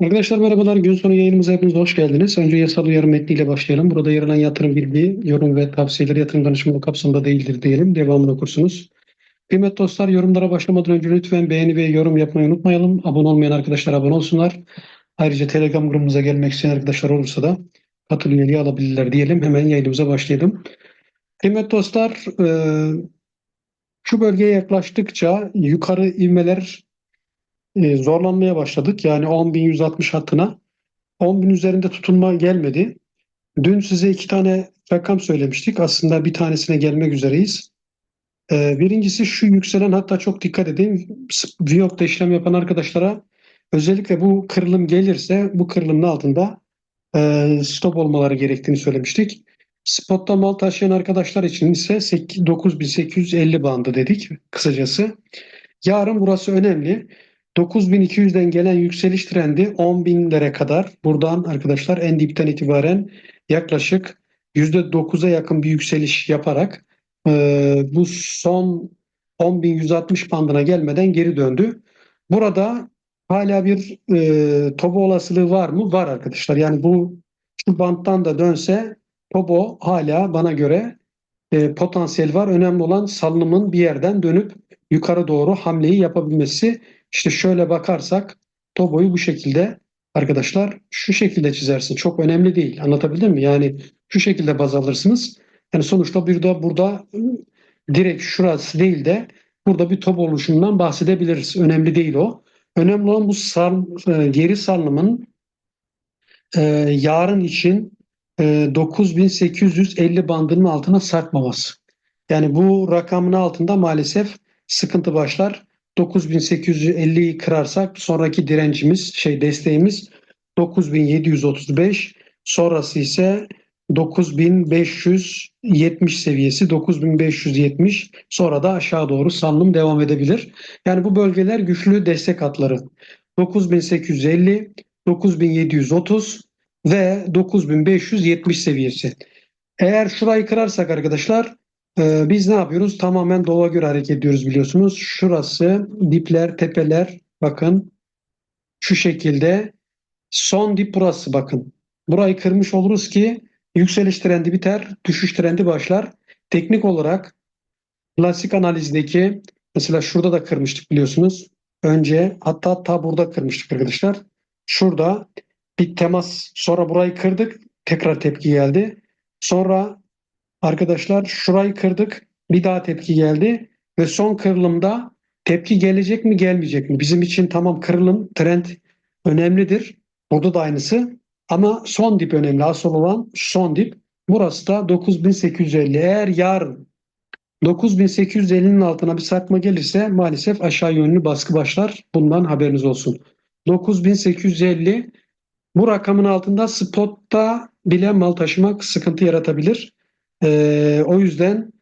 Arkadaşlar merhabalar. Gün sonu yayınımıza hepiniz hoş geldiniz. Önce yasal uyarı metniyle başlayalım. Burada yer alan yatırım bilgi, yorum ve tavsiyeler yatırım danışmanlığı kapsamında değildir diyelim. Devamını okursunuz. Kıymetli dostlar yorumlara başlamadan önce lütfen beğeni ve yorum yapmayı unutmayalım. Abone olmayan arkadaşlar abone olsunlar. Ayrıca Telegram grubumuza gelmek isteyen arkadaşlar olursa da katıl üyeliği alabilirler diyelim. Hemen yayınımıza başlayalım. Kıymetli dostlar şu bölgeye yaklaştıkça yukarı ivmeler e, zorlanmaya başladık. Yani 10.160 hattına 10.000 üzerinde tutunma gelmedi. Dün size iki tane rakam söylemiştik. Aslında bir tanesine gelmek üzereyiz. E, birincisi şu yükselen hatta çok dikkat edin. Viyop'ta işlem yapan arkadaşlara özellikle bu kırılım gelirse bu kırılımın altında e, stop olmaları gerektiğini söylemiştik. Spot'ta mal taşıyan arkadaşlar için ise 8 9850 bandı dedik kısacası. Yarın burası önemli. 9200'den gelen yükseliş trendi 10.000'lere kadar buradan arkadaşlar en dipten itibaren yaklaşık %9'a yakın bir yükseliş yaparak e, bu son 10.160 bandına gelmeden geri döndü. Burada hala bir e, tobo olasılığı var mı? Var arkadaşlar. Yani bu şu banttan da dönse tobo hala bana göre e, potansiyel var. Önemli olan salınımın bir yerden dönüp yukarı doğru hamleyi yapabilmesi. İşte şöyle bakarsak Tobo'yu bu şekilde arkadaşlar şu şekilde çizersin. Çok önemli değil. Anlatabildim mi? Yani şu şekilde baz alırsınız. Yani sonuçta bir de burada direkt şurası değil de burada bir top oluşumundan bahsedebiliriz. Önemli değil o. Önemli olan bu sar, e, geri salınımın e, yarın için e, 9850 bandının altına sarkmaması. Yani bu rakamın altında maalesef sıkıntı başlar. 9850'yi kırarsak sonraki direncimiz şey desteğimiz 9735 sonrası ise 9570 seviyesi 9570 sonra da aşağı doğru salınım devam edebilir. Yani bu bölgeler güçlü destek hatları. 9850, 9730 ve 9570 seviyesi. Eğer şurayı kırarsak arkadaşlar ee, biz ne yapıyoruz? Tamamen doğaya göre hareket ediyoruz biliyorsunuz. Şurası dipler, tepeler bakın şu şekilde. Son dip burası bakın. Burayı kırmış oluruz ki yükseliş trendi biter, düşüş trendi başlar. Teknik olarak klasik analizdeki mesela şurada da kırmıştık biliyorsunuz. Önce hatta hatta burada kırmıştık arkadaşlar. Şurada bir temas sonra burayı kırdık. Tekrar tepki geldi. Sonra Arkadaşlar şurayı kırdık. Bir daha tepki geldi. Ve son kırılımda tepki gelecek mi gelmeyecek mi? Bizim için tamam kırılım, trend önemlidir. Burada da aynısı. Ama son dip önemli. Asıl olan son dip. Burası da 9850. Eğer yarın 9850'nin altına bir sarkma gelirse maalesef aşağı yönlü baskı başlar. Bundan haberiniz olsun. 9850 bu rakamın altında spotta bile mal taşımak sıkıntı yaratabilir. E, o yüzden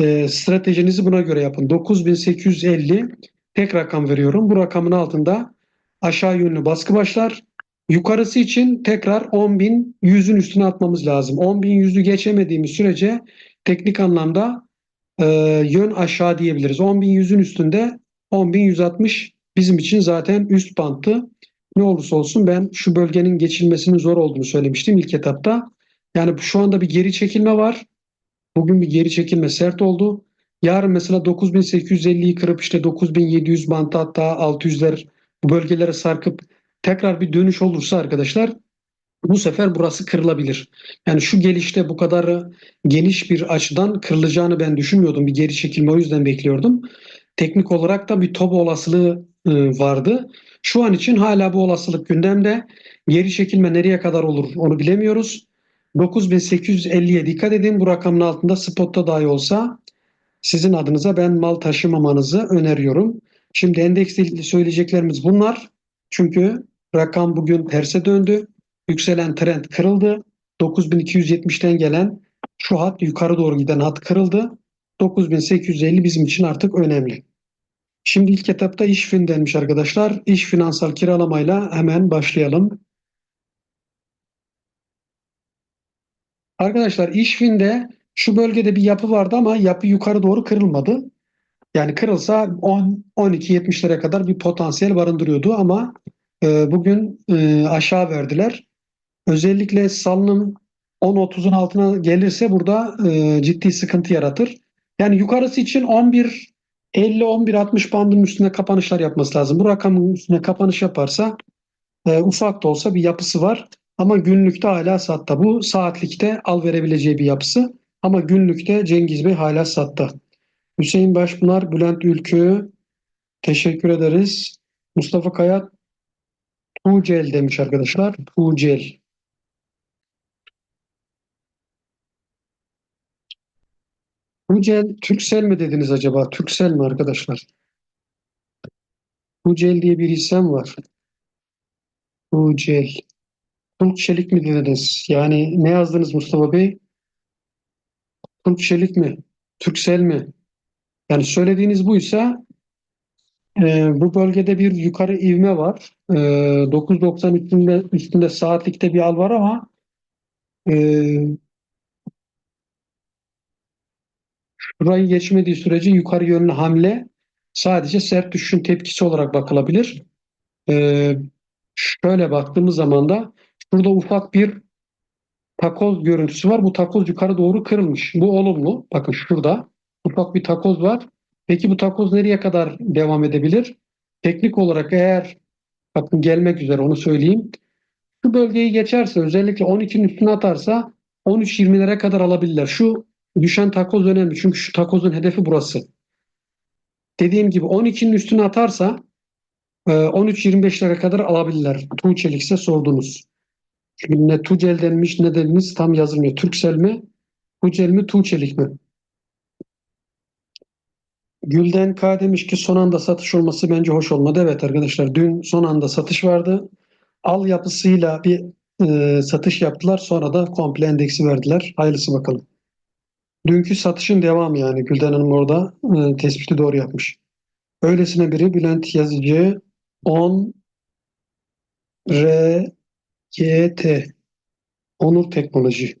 e, stratejinizi buna göre yapın. 9850 tek rakam veriyorum. Bu rakamın altında aşağı yönlü baskı başlar. Yukarısı için tekrar 10.100'ün üstüne atmamız lazım. 10.100'ü geçemediğimiz sürece teknik anlamda e, yön aşağı diyebiliriz. 10.100'ün üstünde 10.160 bizim için zaten üst bantı. Ne olursa olsun ben şu bölgenin geçilmesinin zor olduğunu söylemiştim ilk etapta. Yani şu anda bir geri çekilme var. Bugün bir geri çekilme sert oldu. Yarın mesela 9850'yi kırıp işte 9700 bantı hatta 600'ler bu bölgelere sarkıp tekrar bir dönüş olursa arkadaşlar bu sefer burası kırılabilir. Yani şu gelişte bu kadar geniş bir açıdan kırılacağını ben düşünmüyordum. Bir geri çekilme o yüzden bekliyordum. Teknik olarak da bir top olasılığı e, vardı. Şu an için hala bu olasılık gündemde. Geri çekilme nereye kadar olur onu bilemiyoruz. 9850'ye dikkat edin. Bu rakamın altında spotta dahi olsa sizin adınıza ben mal taşımamanızı öneriyorum. Şimdi endeksle ilgili söyleyeceklerimiz bunlar. Çünkü rakam bugün terse döndü. Yükselen trend kırıldı. 9270'ten gelen şu hat yukarı doğru giden hat kırıldı. 9850 bizim için artık önemli. Şimdi ilk etapta iş fin denmiş arkadaşlar. İş finansal kiralamayla hemen başlayalım. Arkadaşlar İşfin'de şu bölgede bir yapı vardı ama yapı yukarı doğru kırılmadı. Yani kırılsa 10 12 70'lere kadar bir potansiyel barındırıyordu ama e, bugün e, aşağı verdiler. Özellikle salınım 10.30'un altına gelirse burada e, ciddi sıkıntı yaratır. Yani yukarısı için 11 50-11-60 bandının üstünde kapanışlar yapması lazım. Bu rakamın üstünde kapanış yaparsa e, ufak da olsa bir yapısı var. Ama günlükte hala satta. Bu saatlikte al verebileceği bir yapısı. Ama günlükte Cengiz Bey hala satta. Hüseyin Başpınar, Bülent Ülkü teşekkür ederiz. Mustafa Kaya Tuğcel demiş arkadaşlar. Tuğcel. Tuğcel Türksel mi dediniz acaba? Türksel mi arkadaşlar? Tuğcel diye bir isim var. Tuğcel. Tunç Çelik mi dediniz? Yani ne yazdınız Mustafa Bey? Tunç Çelik mi? Türksel mi? Yani söylediğiniz buysa e, bu bölgede bir yukarı ivme var. E, 9.90 üstünde, üstünde saatlikte bir al var ama e, şurayı geçmediği sürece yukarı yönlü hamle sadece sert düşüşün tepkisi olarak bakılabilir. E, şöyle baktığımız zaman da şurada ufak bir takoz görüntüsü var. Bu takoz yukarı doğru kırılmış. Bu olumlu. Bakın şurada ufak bir takoz var. Peki bu takoz nereye kadar devam edebilir? Teknik olarak eğer bakın gelmek üzere onu söyleyeyim. Şu bölgeyi geçerse özellikle 12'nin üstüne atarsa 13-20'lere kadar alabilirler. Şu düşen takoz önemli. Çünkü şu takozun hedefi burası. Dediğim gibi 12'nin üstüne atarsa 13-25'lere kadar alabilirler. Tuğçelikse sordunuz. Ne Tucel denmiş ne denmiş tam yazılmıyor. Türksel mi? Tucel mi? Tuğçelik mi? Gülden K demiş ki son anda satış olması bence hoş olmadı. Evet arkadaşlar dün son anda satış vardı. Al yapısıyla bir e, satış yaptılar. Sonra da komple endeksi verdiler. Hayırlısı bakalım. Dünkü satışın devamı yani. Gülden Hanım orada e, tespiti doğru yapmış. Öylesine biri Bülent Yazıcı 10 R GT Onur Teknoloji.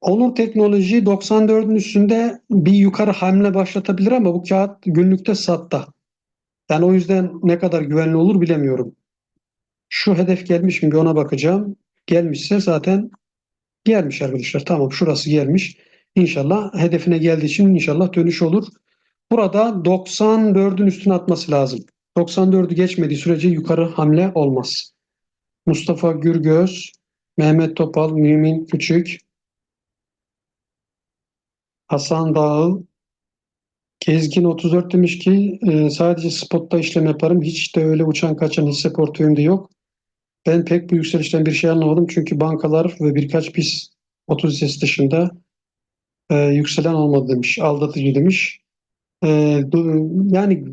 Onur Teknoloji 94'ün üstünde bir yukarı hamle başlatabilir ama bu kağıt günlükte satta. Yani o yüzden ne kadar güvenli olur bilemiyorum. Şu hedef gelmiş mi ona bakacağım. Gelmişse zaten gelmiş arkadaşlar. Tamam şurası gelmiş. İnşallah hedefine geldiği için inşallah dönüş olur. Burada 94'ün üstüne atması lazım. 94'ü geçmediği sürece yukarı hamle olmaz. Mustafa Gürgöz, Mehmet Topal, Mümin Küçük, Hasan Dağıl, Gezgin 34 demiş ki e, sadece spotta işlem yaparım. Hiç de öyle uçan kaçan hisse portföyümde yok. Ben pek bu yükselişten bir şey anlamadım. Çünkü bankalar ve birkaç biz 30 hissesi dışında e, yükselen olmadı demiş. Aldatıcı demiş. E, yani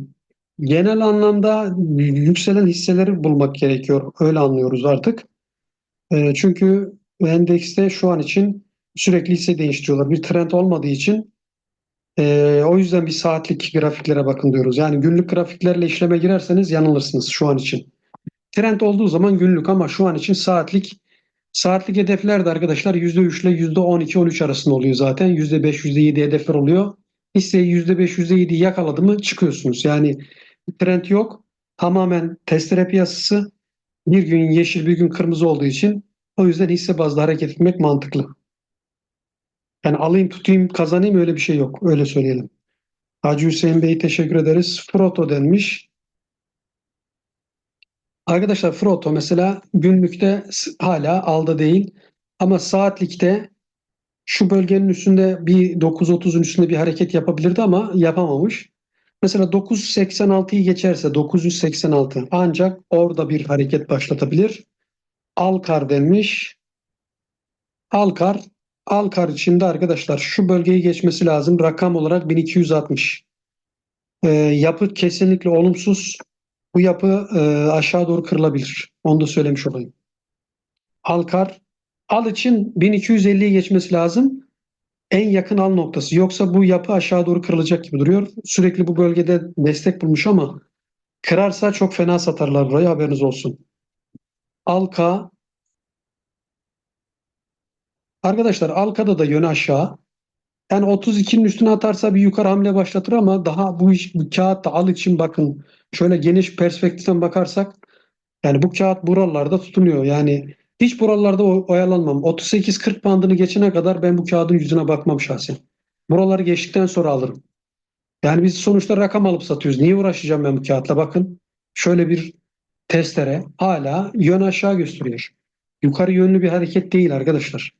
genel anlamda yükselen hisseleri bulmak gerekiyor. Öyle anlıyoruz artık. E, çünkü endekste şu an için sürekli hisse değiştiriyorlar. Bir trend olmadığı için e, o yüzden bir saatlik grafiklere bakın diyoruz. Yani günlük grafiklerle işleme girerseniz yanılırsınız şu an için. Trend olduğu zaman günlük ama şu an için saatlik saatlik hedefler de arkadaşlar %3 ile %12-13 arasında oluyor zaten. %5, %7 hedefler oluyor. Hisseyi %5, %7 yakaladı mı çıkıyorsunuz. Yani trend yok. Tamamen testere piyasası. Bir gün yeşil bir gün kırmızı olduğu için o yüzden hisse bazlı hareket etmek mantıklı. Yani alayım tutayım kazanayım öyle bir şey yok. Öyle söyleyelim. Hacı Hüseyin Bey teşekkür ederiz. Froto denmiş. Arkadaşlar Froto mesela günlükte hala alda değil ama saatlikte şu bölgenin üstünde bir 9.30'un üstünde bir hareket yapabilirdi ama yapamamış. Mesela 986'yı geçerse 986 ancak orada bir hareket başlatabilir. Alkar denmiş. Alkar Alkar içinde arkadaşlar şu bölgeyi geçmesi lazım. Rakam olarak 1260. E, yapı kesinlikle olumsuz. Bu yapı e, aşağı doğru kırılabilir. Onu da söylemiş olayım. Alkar al için 1250'yi geçmesi lazım. En yakın al noktası. Yoksa bu yapı aşağı doğru kırılacak gibi duruyor. Sürekli bu bölgede destek bulmuş ama kırarsa çok fena satarlar burayı haberiniz olsun. Alka Arkadaşlar Alka'da da yönü aşağı. Yani 32'nin üstüne atarsa bir yukarı hamle başlatır ama daha bu iş bu kağıtta al için bakın şöyle geniş perspektiften bakarsak Yani bu kağıt buralarda tutunuyor. Yani hiç buralarda oyalanmam. 38-40 bandını geçene kadar ben bu kağıdın yüzüne bakmam şahsen. Buraları geçtikten sonra alırım. Yani biz sonuçta rakam alıp satıyoruz. Niye uğraşacağım ben bu kağıtla? Bakın şöyle bir testere hala yön aşağı gösteriyor. Yukarı yönlü bir hareket değil arkadaşlar.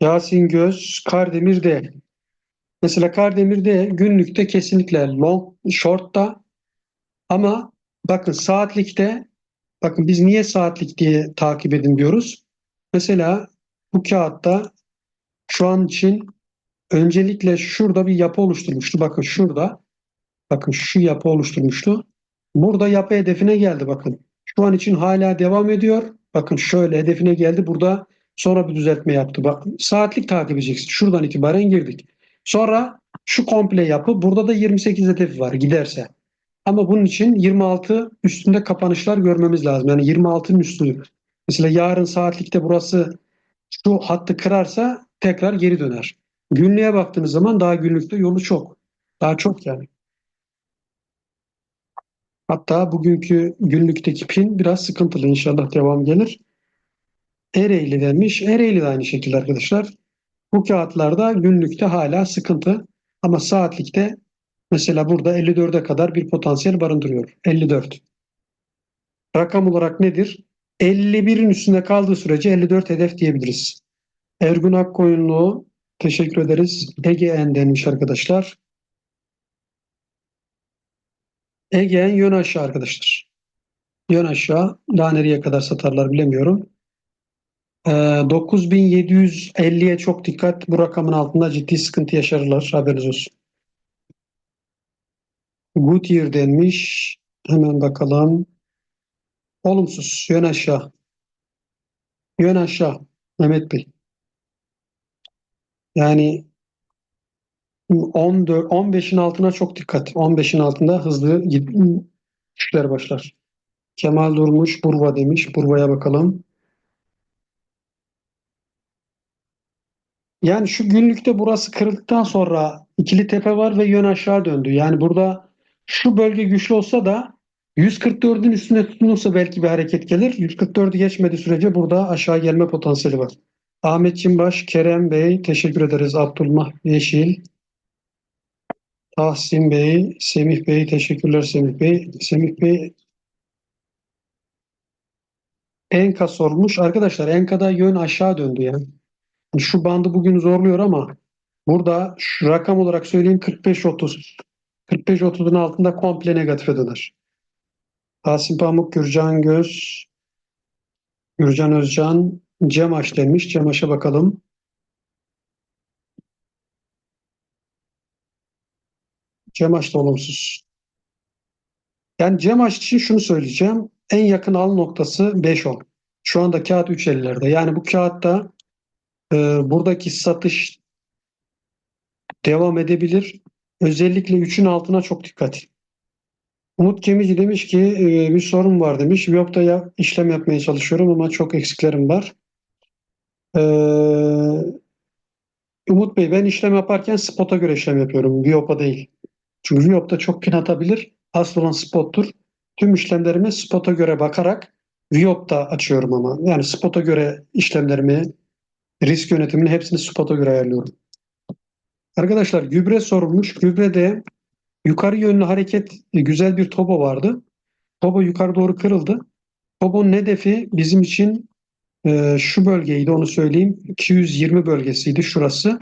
Yasin Göz, Kardemir D. Mesela Kardemir D günlükte kesinlikle long, short'ta ama bakın saatlikte bakın biz niye saatlik diye takip edin diyoruz. Mesela bu kağıtta şu an için öncelikle şurada bir yapı oluşturmuştu. Bakın şurada. Bakın şu yapı oluşturmuştu. Burada yapı hedefine geldi bakın. Şu an için hala devam ediyor. Bakın şöyle hedefine geldi. Burada sonra bir düzeltme yaptı. Bak saatlik takip edeceksin. Şuradan itibaren girdik. Sonra şu komple yapı. Burada da 28 hedefi var giderse. Ama bunun için 26 üstünde kapanışlar görmemiz lazım. Yani 26'nın üstü. Mesela yarın saatlikte burası şu hattı kırarsa tekrar geri döner. Günlüğe baktığınız zaman daha günlükte yolu çok. Daha çok yani. Hatta bugünkü günlükteki pin biraz sıkıntılı. İnşallah devam gelir. Ereğli demiş. Ereğli de aynı şekilde arkadaşlar. Bu kağıtlarda günlükte hala sıkıntı. Ama saatlikte mesela burada 54'e kadar bir potansiyel barındırıyor. 54. Rakam olarak nedir? 51'in üstünde kaldığı sürece 54 hedef diyebiliriz. Ergun Akkoyunlu teşekkür ederiz. Ege'en denmiş arkadaşlar. Ege'en yön aşağı arkadaşlar. Yön aşağı. Daha nereye kadar satarlar bilemiyorum. Ee, 9750'ye çok dikkat. Bu rakamın altında ciddi sıkıntı yaşarlar. Haberiniz olsun. Goodyear denmiş. Hemen bakalım. Olumsuz. Yön aşağı. Yön aşağı. Mehmet Bey. Yani 14, 15'in altına çok dikkat. 15'in altında hızlı düşüşler başlar. Kemal Durmuş, Burva demiş. Burva'ya bakalım. Yani şu günlükte burası kırıldıktan sonra ikili tepe var ve yön aşağı döndü. Yani burada şu bölge güçlü olsa da 144'ün üstüne tutunursa belki bir hareket gelir. 144'ü geçmediği sürece burada aşağı gelme potansiyeli var. Ahmet Çimbaş, Kerem Bey teşekkür ederiz. Abdullah Yeşil, Tahsin Bey, Semih Bey teşekkürler Semih Bey. Semih Bey Enka sormuş. Arkadaşlar Enka'da yön aşağı döndü yani. Şu bandı bugün zorluyor ama burada şu rakam olarak söyleyeyim 45-30. 45-30'un altında komple negatife döner. Tahsin Pamuk, Gürcan Göz, Gürcan Özcan, Cemaş demiş. Cemaş'a bakalım. Cemaş da olumsuz. Yani Cemaş için şunu söyleyeceğim. En yakın al noktası 5.10. Şu anda kağıt 3.50'lerde. Yani bu kağıtta e, buradaki satış devam edebilir. Özellikle 3'ün altına çok dikkat. Umut Kemici demiş ki e, bir sorun var demiş. Viyop'ta ya, işlem yapmaya çalışıyorum ama çok eksiklerim var. Ee, Umut Bey ben işlem yaparken spot'a göre işlem yapıyorum. Viyop'a değil. Çünkü Viyop'ta çok pin atabilir. Asıl olan spot'tur. Tüm işlemlerimi spot'a göre bakarak Viyop'ta açıyorum ama. Yani spot'a göre işlemlerimi, risk yönetimini hepsini spot'a göre ayarlıyorum. Arkadaşlar gübre sorulmuş. Gübrede yukarı yönlü hareket e, güzel bir toba vardı. Toba yukarı doğru kırıldı. Toba'nın hedefi bizim için e, şu bölgeydi onu söyleyeyim. 220 bölgesiydi şurası.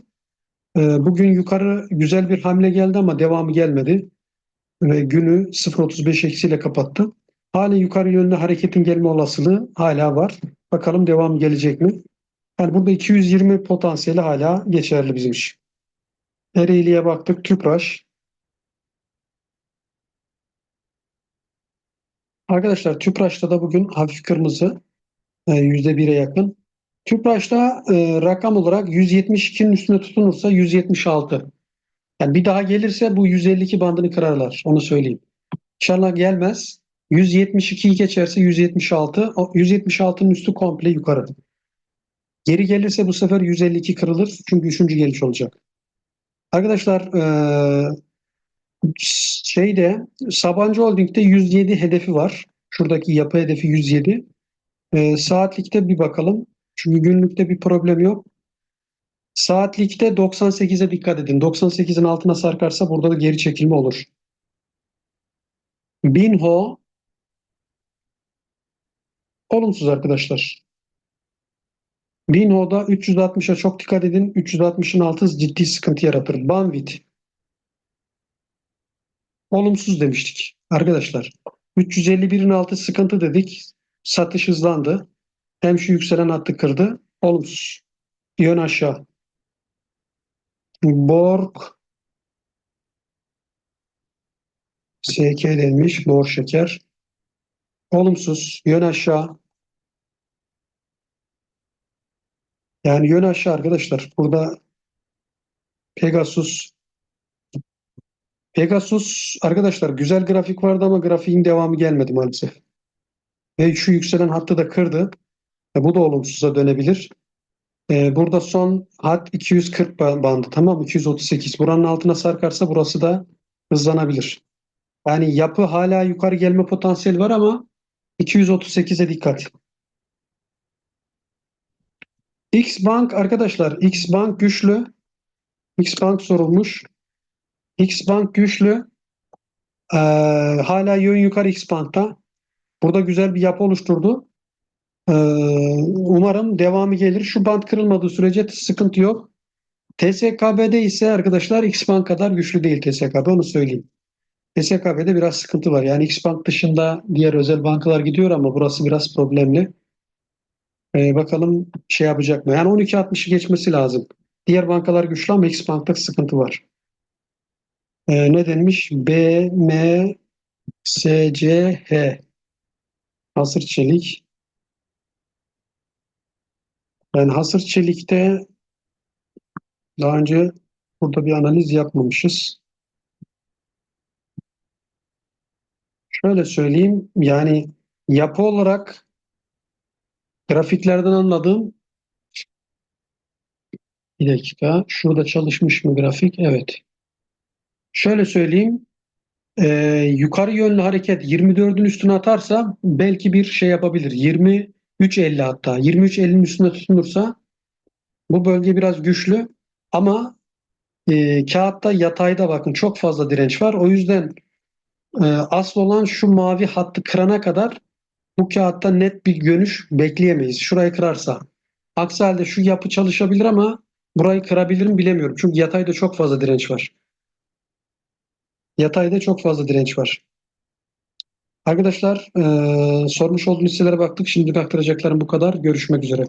E, bugün yukarı güzel bir hamle geldi ama devamı gelmedi. Ve günü 0.35 eksiyle kapattı. Hala yukarı yönlü hareketin gelme olasılığı hala var. Bakalım devamı gelecek mi? Yani burada 220 potansiyeli hala geçerli bizim için. Ereğli'ye baktık. Tüpraş. Arkadaşlar Tüpraş'ta da bugün hafif kırmızı e, %1'e yakın. Tüpraş'ta e, rakam olarak 172'nin üstünde tutunursa 176. Yani bir daha gelirse bu 152 bandını kırarlar. Onu söyleyeyim. İnşallah gelmez. 172'yi geçerse 176. O 176'nın üstü komple yukarı. Geri gelirse bu sefer 152 kırılır. Çünkü üçüncü geliş olacak. Arkadaşlar e, Şeyde Sabancı Holding'de 107 hedefi var. Şuradaki yapı hedefi 107. Ee, saatlikte bir bakalım. Çünkü günlükte bir problem yok. Saatlikte 98'e dikkat edin. 98'in altına sarkarsa burada da geri çekilme olur. Binho olumsuz arkadaşlar. Binho'da 360'a çok dikkat edin. 360'ın altı ciddi sıkıntı yaratır. Banvit olumsuz demiştik arkadaşlar. 351'in altı sıkıntı dedik. Satış hızlandı. Hem şu yükselen hattı kırdı. Olumsuz. Yön aşağı. Borg SK denmiş. Bor şeker. Olumsuz. Yön aşağı. Yani yön aşağı arkadaşlar. Burada Pegasus Pegasus arkadaşlar güzel grafik vardı ama grafiğin devamı gelmedi maalesef. Ve şu yükselen hattı da kırdı. E, bu da olumsuza dönebilir. E, burada son hat 240 ba- bandı tamam 238. Buranın altına sarkarsa burası da hızlanabilir. Yani yapı hala yukarı gelme potansiyeli var ama 238'e dikkat. X Bank arkadaşlar X Bank güçlü. X Bank sorulmuş. X Bank güçlü. Ee, hala yön yukarı X Bank'ta. Burada güzel bir yapı oluşturdu. Ee, umarım devamı gelir. Şu band kırılmadığı sürece sıkıntı yok. TSKB'de ise arkadaşlar X Bank kadar güçlü değil TSKB onu söyleyeyim. TSKB'de biraz sıkıntı var. Yani X Bank dışında diğer özel bankalar gidiyor ama burası biraz problemli. Ee, bakalım şey yapacak mı? Yani 12.60'ı geçmesi lazım. Diğer bankalar güçlü ama X Bank'ta sıkıntı var. Ee, ne denmiş? B, M, S, C, H. Hasır çelik. Yani hasır çelikte daha önce burada bir analiz yapmamışız. Şöyle söyleyeyim yani yapı olarak grafiklerden anladığım bir dakika şurada çalışmış mı grafik? Evet. Şöyle söyleyeyim e, yukarı yönlü hareket 24'ün üstüne atarsa belki bir şey yapabilir. 23.50 hatta 23.50'nin üstünde tutunursa bu bölge biraz güçlü ama e, kağıtta yatayda bakın çok fazla direnç var. O yüzden e, asıl olan şu mavi hattı kırana kadar bu kağıtta net bir dönüş bekleyemeyiz. Şurayı kırarsa. Aksi halde şu yapı çalışabilir ama burayı kırabilir mi bilemiyorum. Çünkü yatayda çok fazla direnç var. Yatayda çok fazla direnç var. Arkadaşlar e, sormuş olduğunuz hisselere baktık. Şimdi aktaracaklarım bu kadar. Görüşmek üzere.